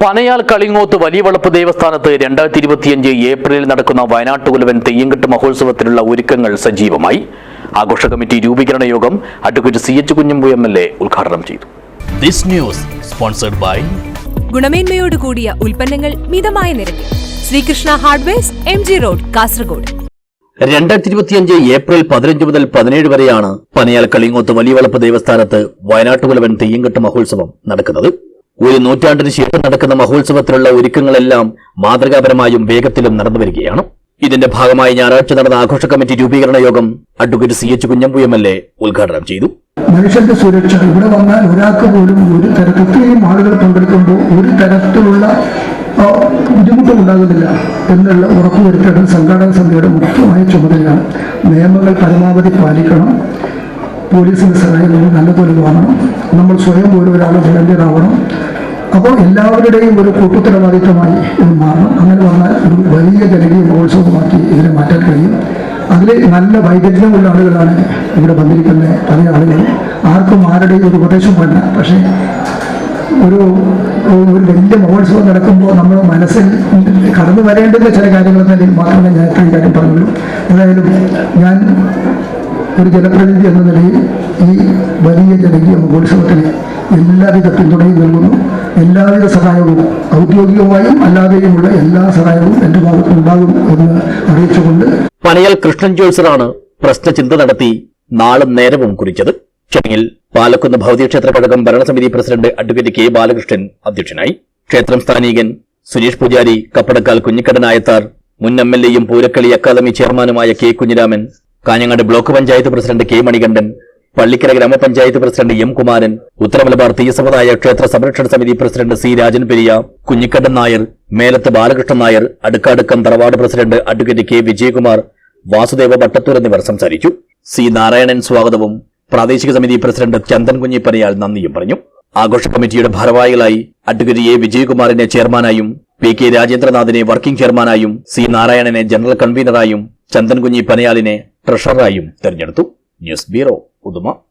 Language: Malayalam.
പനയാൽ കളിങ്ങോത്ത് വലിയ വളപ്പ് ദേവസ്ഥാനത്ത് രണ്ടായിരത്തി ഇരുപത്തിയഞ്ച് ഏപ്രിലിൽ നടക്കുന്ന വയനാട്ടുകുലവൻ തെയ്യങ്കെട്ട് മഹോത്സവത്തിനുള്ള ഒരുക്കങ്ങൾ സജീവമായി. ആഘോഷ കമ്മിറ്റി രൂപീകരണ യോഗം advocate C H Kunhambu M L A ഉദ്ഘാടനം ചെയ്തു. This news sponsored by ഗുണമേന്മയോട് കൂടിയ ഉൽപ്പന്നങ്ങൾ മിതമായ നിരക്കിൽ. Sreekrishna hardwares M G road Kasaragod. രണ്ടായിരത്തി ഇരുപത്തിയഞ്ച് ഏപ്രിൽ പതിനഞ്ച് മുതൽ പതിനേഴ് വരെയാണ് പനയാൽ കളിങ്ങോത്ത് വലിയ വളപ്പ് ദേവസ്ഥാനത്ത് വയനാട്ടുകുലവൻ തെയ്യങ്കെട്ട് മഹോത്സവം നടക്കുന്നത്. ഒരു നൂറ്റാണ്ടിന് ശേഷം നടക്കുന്ന മഹോത്സവത്തിലുള്ള ഒരുക്കങ്ങളെല്ലാം മാതൃകാപരമായും വേഗത്തിലും നടന്നു വരികയാണ്. ഇതിന്റെ ഭാഗമായി ഞായറാഴ്ച നടന്ന ആഘോഷ കമ്മിറ്റി രൂപീകരണ യോഗം advocate C H Kunhambu M L A ഉദ്ഘാടനം ചെയ്തു. മനുഷ്യന്റെ സുരക്ഷ ഇവിടെ വന്നാൽ ഒരാൾക്ക് പോലും ഒരു തരത്തിൽ ഇത്രയും ആളുകൾ പങ്കെടുക്കുമ്പോൾ ഒരു തരത്തിലുള്ള ആ, ബുദ്ധിമുട്ടും ഉണ്ടാകുന്നില്ല എന്നുള്ള ഉറപ്പുവരുത്തേണ്ടത് സംഘാടക സമിതിയുടെ മുഖ്യമായ ചുമതലയാണ്. നിയമങ്ങൾ പരമാവധി പാലിക്കണം. പോലീസിന്റെ സഹായം നമ്മൾ നല്ലപോലെ നമ്മൾ സ്വയം ഓരോരാളും ഒരാൾ അപ്പോൾ എല്ലാവരുടെയും ഒരു കൂട്ടുത്തരവാദിത്വമായി ഇത് മാറണം അങ്ങനെ വന്ന ഒരു വലിയ ജനകീയ മഹോത്സവമാക്കി ഇതിനെ മാറ്റാൻ കഴിയും. അതിൽ നല്ല വൈദഗ്ധ്യമുള്ള ആളുകളാണ് ഇവിടെ വന്നിരിക്കുന്ന പല ആളുകൾ ആർക്കും ആരുടെയും ഒരു ഉപദേശം വേണ്ട. പക്ഷേ ഒരു ഒരു വലിയ മഹോത്സവം നടക്കുമ്പോൾ നമ്മൾ മനസ്സിൽ കടന്നു വരേണ്ടുന്ന ചില കാര്യങ്ങൾ തന്നെ മാത്രമേ ഞാൻ ഇത്രയും കാര്യം പറഞ്ഞുള്ളൂ. ഏതായാലും ഞാൻ ഒരു ജനപ്രതിനിധി എന്ന നിലയിൽ ഈ വലിയ ജനകീയ മഹോത്സവത്തിന് എല്ലാവിധ പിന്തുണയും നൽകുന്നു. എല്ലാവിധ സഹായവും ഔദ്യോഗികമായും അല്ലാതെയുമുള്ള എല്ലാ സഹായവും എന്റെ ഭാഗത്ത് ഉണ്ടാകും എന്ന് അറിയിച്ചുകൊണ്ട് പനയൽ കൃഷ്ണൻ ജോത്സറാണ് പ്രശ്നചിന്ത നടത്തി നാളും നേരവും കുറിച്ചത്. ചടങ്ങിൽ പാലക്കുന്ന് ഭൗതികക്ഷേത്ര കഴകം ഭരണസമിതി പ്രസിഡന്റ് അഡ്വക്കേറ്റ് കെ ബാലകൃഷ്ണൻ അധ്യക്ഷനായി. ക്ഷേത്രം സ്ഥാനീകൻ സുരേഷ് പൂജാരി കപ്പടക്കാൽ കുഞ്ഞിക്കടനായത്താർ മുൻ എം എൽ എയും പൂരക്കളി അക്കാദമി ചെയർമാനുമായ K Kunhiraman Kanhangad block panchayat president K Manikandan Pallikkara ഗ്രാമപഞ്ചായത്ത് പ്രസിഡന്റ് എം കുമാരൻ ഉത്തരമലബാർ തീയസമുദായ ക്ഷേത്ര സംരക്ഷണ സമിതി പ്രസിഡന്റ് സി രാജൻ പെരിയ കുഞ്ഞിക്കണ്ണൻ നായർ മേലത്ത് ബാലകൃഷ്ണൻ നായർ അടുക്കാടുക്കം തറവാട് president advocate K Vijayakumar Vasudeva Bhattathur എന്നിവർ സംസാരിച്ചു. സി നാരായണൻ സ്വാഗതവും പ്രാദേശിക സമിതി പ്രസിഡന്റ് ചന്ദൻ കുഞ്ഞിപ്പനയാൽ നന്ദിയും പറഞ്ഞു. ആഘോഷ കമ്മിറ്റിയുടെ ഭാരവാഹികളായി അഡ്വക്കേറ്റ് എ വിജയകുമാറിനെ ചെയർമാനായും പി കെ രാജേന്ദ്രനാഥിനെ വർക്കിംഗ് ചെയർമാനായും സി നാരായണനെ ജനറൽ കൺവീനറായും ചന്ദൻകുഞ്ഞി പനയാലിനെ ട്രഷററായും തെരഞ്ഞെടുത്തു. News bureau Uduma.